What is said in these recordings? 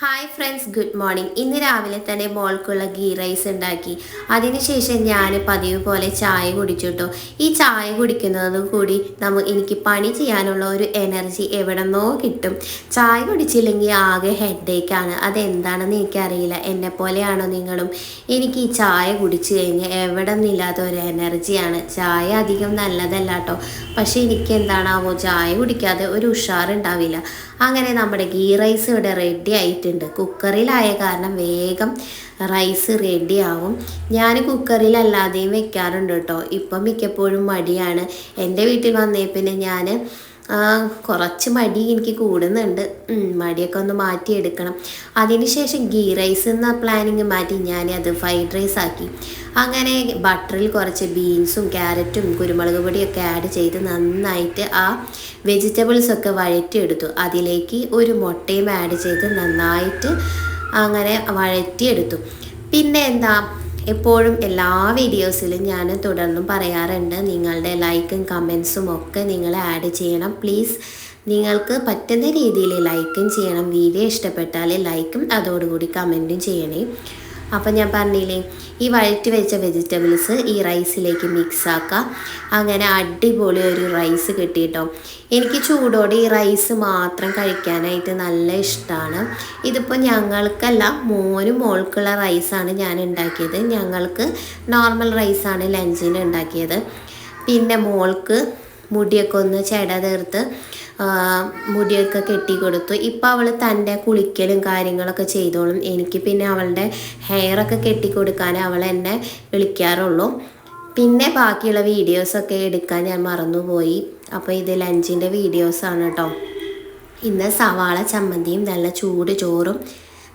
Hi friends good morning ഇന്ന് രാവിലെ തന്നെ മോൾക്കുള്ള ഗീ റൈസ് ഉണ്ടാക്കി. അതിനുശേഷം ഞാൻ പതിവ് പോലെ ചായ കുടിച്ചിട്ടോ. ഈ ചായ കുടിക്കുന്നതും കൂടി നമുക്ക് എനിക്ക് പണി ചെയ്യാനുള്ള ഒരു എനർജി എവിടെന്നോ കിട്ടും. ചായ കുടിച്ചില്ലെങ്കിൽ ആകെ ഹെഡേക്കാണ് അതെന്താണെന്ന് എനിക്കറിയില്ല. എന്നെ പോലെയാണോ നിങ്ങളും? എനിക്ക് ഈ ചായ കുടിച്ചു കഴിഞ്ഞാൽ എവിടെ നിന്നില്ലാത്ത ഒരു എനർജിയാണ് ചായ അധികം നല്ലതല്ല കേട്ടോ പക്ഷേ എനിക്ക് എന്താണാവോ ചായ കുടിക്കാതെ ഒരു ഉഷാറുണ്ടാവില്ല. അങ്ങനെ നമ്മുടെ ഗീ റൈസ് ഇവിടെ റെഡി ആയിട്ടുണ്ട് കുക്കറിലായ കാരണം വേഗം റൈസ് റെഡി ആവും. ഞാൻ കുക്കറിലല്ലാതെയും വെക്കാറുണ്ട് കേട്ടോ. ഇപ്പം മിക്കപ്പോഴും മടിയാണ്. എന്റെ വീട്ടിൽ വന്നേ പിന്നെ ഞാൻ കുറച്ച് മടി എനിക്ക് കൂടുന്നുണ്ട്. മടിയൊക്കെ ഒന്ന് മാറ്റിയെടുക്കണം. അതിനുശേഷം ഗീ റൈസ് എന്ന പ്ലാനിങ് മാറ്റി ഞാൻ അത് ഫ്രൈഡ് റൈസ് ആക്കി. അങ്ങനെ ബട്ടറിൽ കുറച്ച് ബീൻസും ക്യാരറ്റും കുരുമുളക് പൊടിയൊക്കെ ആഡ് ചെയ്ത് നന്നായിട്ട് ആ വെജിറ്റബിൾസ് ഒക്കെ വഴറ്റിയെടുത്തു. അതിലേക്ക് ഒരു മുട്ടയും ആഡ് ചെയ്ത് നന്നായിട്ട് അങ്ങനെ വഴറ്റിയെടുത്തു. പിന്നെ എന്താ എപ്പോഴും എല്ലാ വീഡിയോസിലും ഞാൻ തുടർന്നും പറയാറുണ്ട്. നിങ്ങളുടെ ലൈക്കും കമൻസും ഒക്കെ നിങ്ങൾ ആഡ് ചെയ്യണം. പ്ലീസ് നിങ്ങൾക്ക് പറ്റുന്ന രീതിയിൽ ലൈക്കും ചെയ്യണം. വീഡിയോ ഇഷ്ടപ്പെട്ടാൽ ലൈക്കും അതോടുകൂടി കമന്റും ചെയ്യണേ. അപ്പം ഞാൻ പറഞ്ഞില്ലേ ഈ വഴറ്റി വെച്ച വെജിറ്റബിൾസ് ഈ റൈസിലേക്ക് മിക്സ് അങ്ങനെ അടിപൊളി ഒരു റൈസ് കിട്ടിയിട്ടോ എനിക്ക് ചൂടോടെ ഈ റൈസ് മാത്രം കഴിക്കാനായിട്ട് നല്ല ഇഷ്ടമാണ് ഇതിപ്പോൾ ഞങ്ങൾക്കല്ല മോനും മോൾക്കുള്ള റൈസാണ് ഞാൻ ഉണ്ടാക്കിയത്. ഞങ്ങൾക്ക് നോർമൽ റൈസാണ് ലഞ്ചിന് ഉണ്ടാക്കിയത്. പിന്നെ മോൾക്ക് മുടിയൊക്കെ ഒന്ന് ചെട തീർത്ത് മുടിയൊക്കെ കെട്ടി കൊടുത്തു ഇപ്പോൾ അവൾ തന്റെ കുളിക്കലും കാര്യങ്ങളൊക്കെ ചെയ്തോളും. എനിക്ക് പിന്നെ അവളുടെ ഹെയറൊക്കെ കെട്ടി കൊടുക്കാൻ അവൾ എന്നെ വിളിക്കാറുള്ളൂ. പിന്നെ ബാക്കിയുള്ള വീഡിയോസൊക്കെ എടുക്കാൻ ഞാൻ മറന്നുപോയി. അപ്പോൾ ഇത് ലഞ്ചിന്റെ വീഡിയോസാണ് കേട്ടോ ഇന്ന് സവാള ചമ്മന്തിയും നല്ല ചൂട് ചോറും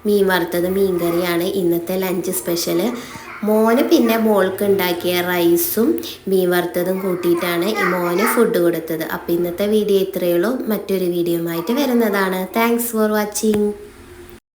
മീൻ വറുത്തത് മീൻ കറിയാണ് ഇന്നത്തെ ലഞ്ച് സ്പെഷ്യൽ മോന് പിന്നെ മോൾക്ക് ഉണ്ടാക്കിയ റൈസും മീൻ വറുത്തതും കൂട്ടിയിട്ടാണ് ഈ മോന് ഫുഡ് കൊടുത്തത്. അപ്പോൾ ഇന്നത്തെ വീഡിയോ ഇത്രയേ ഉള്ളൂ. മറ്റൊരു വീഡിയോ ആയിട്ട് വരുന്നതാണ്. Thanks for watching